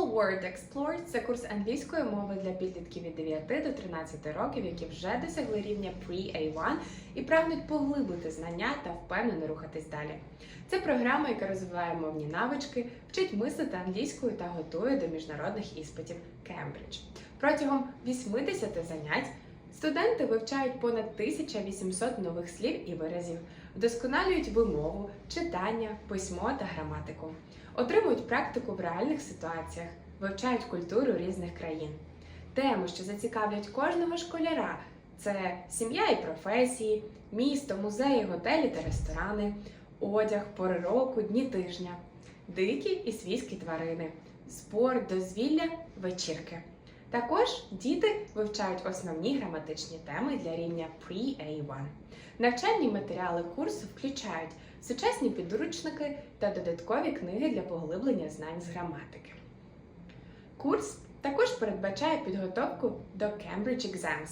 Whole World Explored це курс англійської мови для підлітків від 9 до 13 років, які вже досягли рівня Pre-A1 і прагнуть поглибити знання та впевнено рухатись далі. Це програма, яка розвиває мовні навички, вчить мислити англійською та готує до міжнародних іспитів Кембридж. Протягом 80 занять студенти вивчають понад 1800 нових слів і виразів, вдосконалюють вимову, читання, письмо та граматику, отримують практику в реальних ситуаціях, вивчають культуру різних країн. Теми, що зацікавлять кожного школяра, це сім'я і професії, місто, музеї, готелі та ресторани, одяг, пори року, дні тижня, дикі і свійські тварини, спорт, дозвілля, вечірки. Також діти вивчають основні граматичні теми для рівня Pre-A1. Навчальні матеріали курсу включають сучасні підручники та додаткові книги для поглиблення знань з граматики. Курс також передбачає підготовку до Cambridge Exams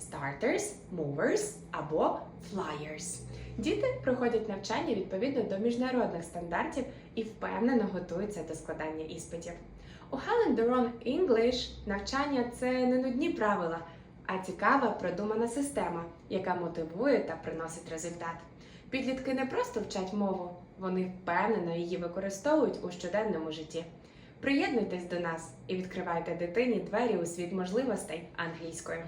Starters, Movers або Flyers. Діти проходять навчання відповідно до міжнародних стандартів і впевнено готуються до складання іспитів. У Helen Doron English навчання це не нудні правила, а цікава продумана система, яка мотивує та приносить результат. Підлітки не просто вчать мову, вони впевнено її використовують у щоденному житті. Приєднуйтесь до нас і відкривайте дитині двері у світ можливостей англійською.